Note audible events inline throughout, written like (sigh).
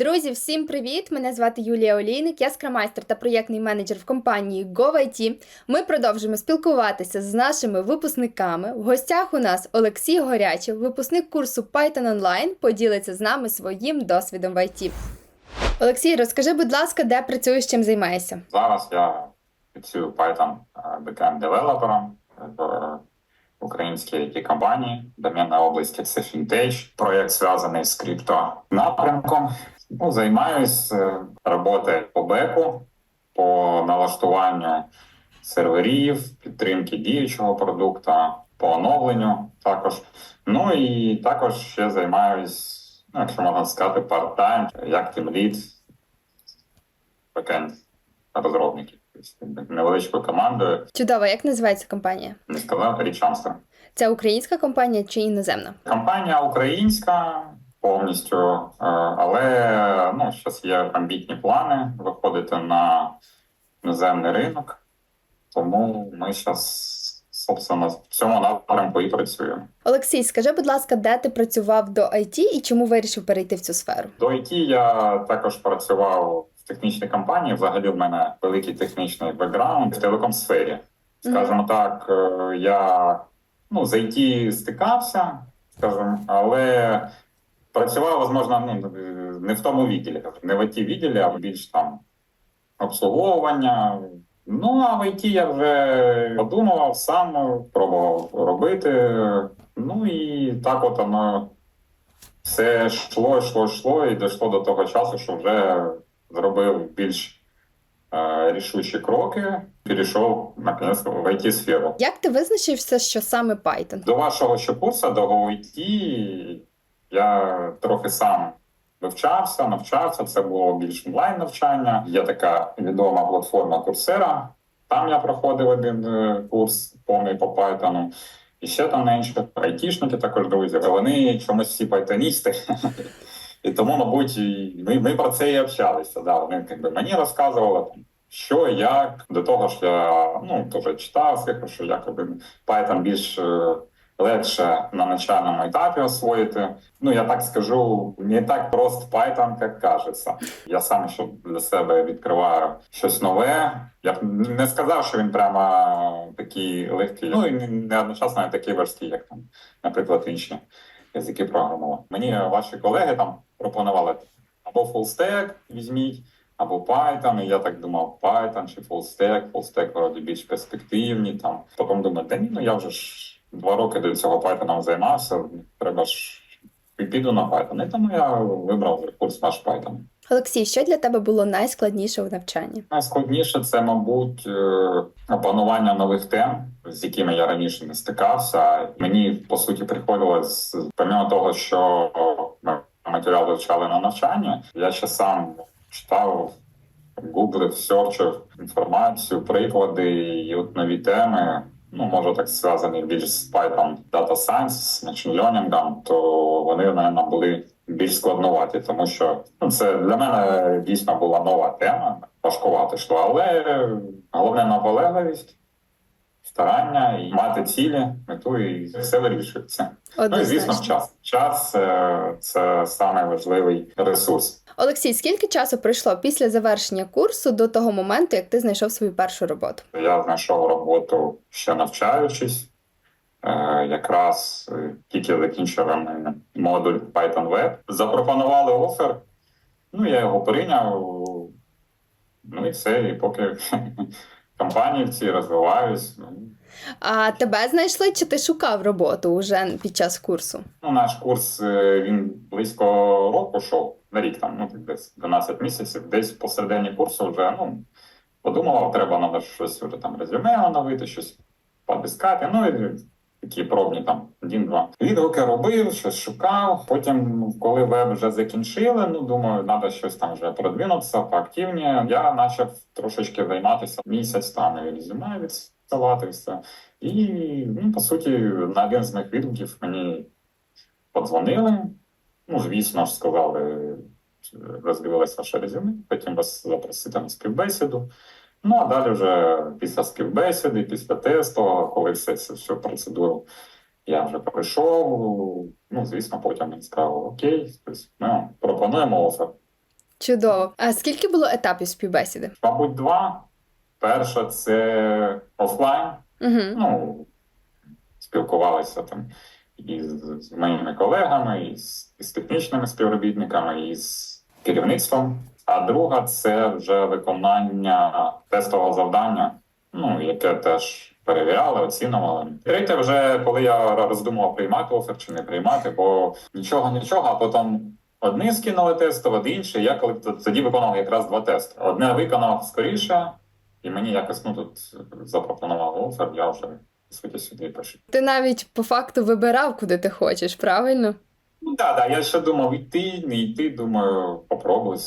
Друзі, всім привіт! Мене звати Юлія Олійник, я скрамайстер та проєктний менеджер в компанії GoIT. Ми продовжуємо спілкуватися з нашими випускниками. В гостях у нас Олексій Горячев, випускник курсу Python Online, поділиться з нами своїм досвідом в IT. Олексій, розкажи, будь ласка, де працюєш, чим займаєшся? Зараз я працюю Python е, backend девелопером в українській it компанії. Домінна область це Fintech. Проєкт зв'язаний з крипто напрямком. Ну, займаюсь е, роботою по беку, по налаштуванню серверів, підтримки діючого продукту, по оновленню також. Ну і також ще займаюсь, ну, якщо можна сказати, part-time, як тимлід бекенд розробників. Невеличкою командою. Чудово, як називається компанія? Не сказав річамство. Це українська компанія чи іноземна? Компанія українська повністю, е, але ну, зараз є амбітні плани виходити на іноземний ринок, тому ми зараз, собственно, в цьому напрямку і працюємо. Олексій, скажи, будь ласка, де ти працював до IT і чому вирішив перейти в цю сферу? До IT я також працював в технічній компанії. Взагалі в мене великий технічний бекграунд в телеком-сфері. Скажімо так, е, я ну, з IT стикався, скажімо, але працював, можливо, ну, не в тому відділі, не в it відділі, а більш там обслуговування. Ну, а в IT я вже подумував, сам пробував робити. Ну і так от воно все йшло, йшло, йшло, і дійшло до того часу, що вже зробив більш е, рішучі кроки, перейшов наконець в it сферу Як ти визначився, що саме Python? До вашого ще курсу, до GoIT, я трохи сам вивчався, навчався. Це було більш онлайн навчання. Є така відома платформа Coursera. Там я проходив один е, курс повний по Python. І ще там на інші айтішники також друзі. але Вони чомусь всі пайтоністи. (laughs) І тому, мабуть, ми, ми про це і общалися. Да. Вони якби, мені розказували, що, як. До того ж, я ну, теж читав, що якоби Python більш е, легше на начальному етапі освоїти. Ну, я так скажу, не так просто Python, як кажеться. Я сам ще для себе відкриваю щось нове. Я б не сказав, що він прямо такий легкий, ну і не одночасно не такий важкий, як там, наприклад, інші язики програмування. Мені ваші колеги там пропонували або stack візьміть, або Python. І я так думав, Python чи full stack, full stack вроді більш перспективні. Там потім думаю, та ні, ну я вже ж два роки до цього Python займався. Треба ж піду на Python. І тому я вибрав курс наш Python. Олексій, що для тебе було найскладніше в навчанні? Найскладніше це, мабуть, е, опанування нових тем, з якими я раніше не стикався. Мені по суті приходилось помимо того, що ми матеріал вивчали на навчання. Я ще сам читав, гуглив, серчив інформацію, приклади і от нові теми. Ну, може так зв'язані більш з Python Data Science, з Machine Learning, то вони, мабуть, були більш складноваті, тому що ну, це для мене дійсно була нова тема, важкувати йшло, але головне наполегливість, старання і мати цілі, мету, і все вирішується. Ну і звісно, час. Час е, це саме важливий ресурс. Олексій, скільки часу пройшло після завершення курсу до того моменту, як ти знайшов свою першу роботу? Я знайшов роботу ще навчаючись. Е, якраз е, тільки закінчили ми модуль Python Web. Запропонували офер, ну я його прийняв. Ну і все, і поки компанії цій розвиваюсь. ну. А тебе знайшли чи ти шукав роботу вже під час курсу? Ну, наш курс е, він близько року йшов, на рік там, ну десь 12 місяців. Десь посередині курсу вже ну подумав, треба надо щось вже там резюме оновити, щось подискати. Ну і такі пробні там один-два. Відгуки робив, щось шукав. Потім, коли веб вже закінчили, ну думаю, треба щось там вже продвинутися поактивніше. Я почав трошечки займатися місяць там і резюме відсилати все. І ну, по суті, на один з моїх відгуків мені подзвонили. Ну, звісно ж, сказали, роздивилися ваше резюме, потім вас запросити на співбесіду. Ну, а далі вже після співбесіди, після тесту, коли все цю всю процедуру я вже пройшов. Ну, звісно, потім він сказав, окей, тобто ми пропонуємо офер. Чудово. А скільки було етапів співбесіди? Мабуть, два. Перше це офлайн. Угу. Ну, спілкувалися там із з моїми колегами, і з, і з технічними співробітниками, і з керівництвом. А друга це вже виконання тестового завдання, ну, яке теж перевіряли, оцінювали. Третє, вже коли я роздумував приймати офер чи не приймати, бо нічого, нічого, а потім. Одні скинули тестове, інші. Я коли тоді виконав якраз два тести. Одне виконав скоріше, і мені якось ну тут запропонував офер, я вже по суті сюди пишу. Ти навіть по факту вибирав, куди ти хочеш, правильно? Ну так, да, я ще думав йти, не йти. Думаю, попробую,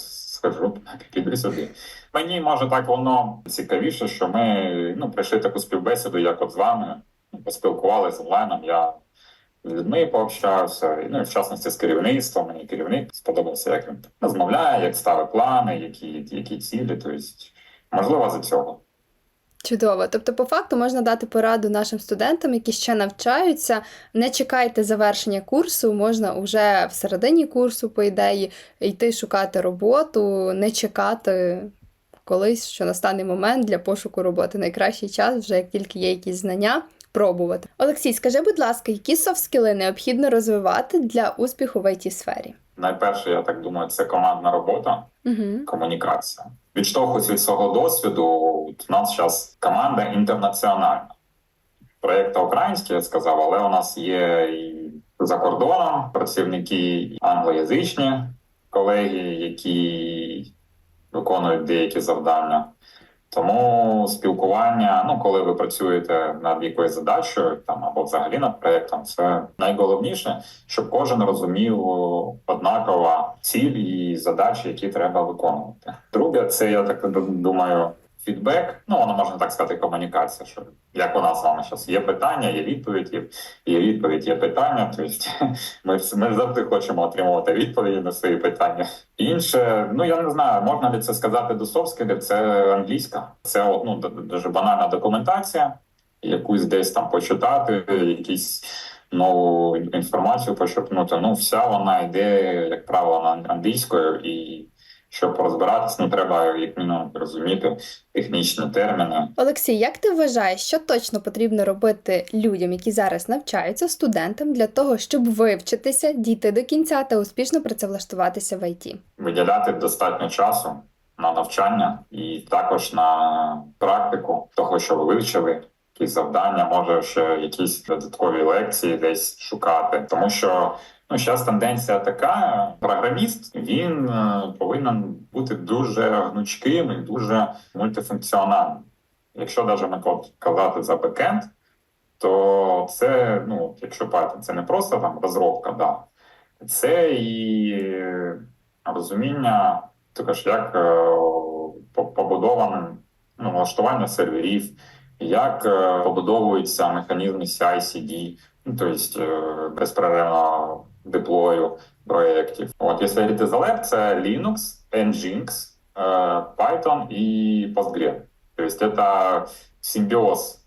схожу, піду сюди. Мені може так воно цікавіше, що ми ну прийшли таку співбесіду, як от з вами. поспілкувалися Поспілкувалися онлайном. Я з людьми пообщався, ну і в частності з керівництвом. Мені керівник сподобався, як він розмовляє, як ставить плани, які, які цілі. Тобто, можливо, за цього. Чудово. Тобто, по факту можна дати пораду нашим студентам, які ще навчаються. Не чекайте завершення курсу, можна вже в середині курсу, по ідеї, йти шукати роботу, не чекати колись, що настане момент для пошуку роботи. Найкращий час, вже як тільки є якісь знання, пробувати. Олексій, скажи, будь ласка, які софт-скіли необхідно розвивати для успіху в it сфері? Найперше, я так думаю, це командна робота. Угу. комунікація. Відштовхуючись від свого досвіду, у нас зараз команда інтернаціональна. Проєкт український, я сказав, але у нас є і за кордоном працівники англоязичні колеги, які виконують деякі завдання. Тому спілкування, ну коли ви працюєте над якоюсь задачею, там або взагалі над проєктом, це найголовніше, щоб кожен розумів однакова ціль і задачі, які треба виконувати. Друге, це я так думаю, фідбек. Ну воно можна так сказати, комунікація. Що як у нас з зараз є питання, є відповідь, є, відповідь, є питання. Тобто (laughs) ми, ми завжди хочемо отримувати відповіді на свої питання. Інше, ну я не знаю, можна ли це сказати до софтскілів, це англійська. Це ну, дуже банальна документація, якусь десь там почитати, якісь нову інформацію почерпнути. Ну, вся вона йде, як правило, на англійською, і щоб розбиратись, ну треба як мінімум розуміти технічні терміни. Олексій, як ти вважаєш, що точно потрібно робити людям, які зараз навчаються, студентам для того, щоб вивчитися, дійти до кінця та успішно працевлаштуватися в ІТ? виділяти достатньо часу на навчання і також на практику того, що ви вивчили. Якісь завдання, може ще якісь додаткові лекції десь шукати, тому що ну зараз тенденція така: програміст він е, повинен бути дуже гнучким і дуже мультифункціональним. Якщо навіть ми казати за бекенд, то це ну, якщо Python, це не просто там розробка, да, це і е, розуміння також, як е, по- побудоване ну, влаштування серверів, як е, побудовуються механізми CI-CD, ну, тобто е, безперервного деплою проєктів. От, якщо говорити за леп, це Linux, Nginx, е, Python і Postgre. Тобто це симбіоз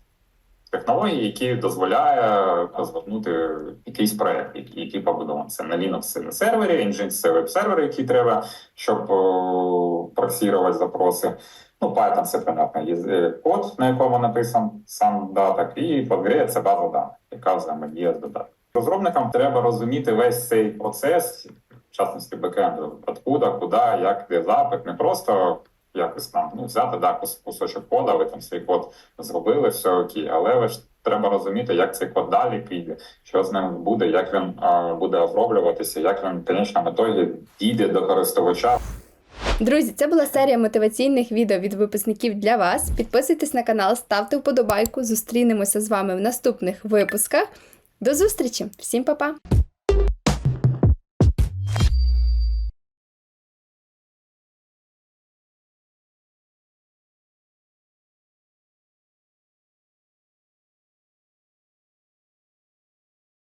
технологій, які дозволяє розгорнути якийсь проект, який, який побудований. Це на Linux це на сервері, Nginx це веб-сервери, які треба, щоб проксірувати запроси. Ну, Python це понятно, е, код, на якому написан сам даток, і Postgre – це база даних, яка взаємодіє з додатком. Розробникам треба розуміти весь цей процес, в частності бекенду, откуда, куди, як, де запит, не просто якось там ну, взяти да, кусочок кода, ви там свій код зробили, все окей, але ви ж треба розуміти, як цей код далі піде, що з ним буде, як він а, буде оброблюватися, як він в кінечному ітогі дійде до користувача. Друзі, це була серія мотиваційних відео від випускників для вас. Підписуйтесь на канал, ставте вподобайку. Зустрінемося з вами в наступних випусках. До зустрічі! Всім па-па!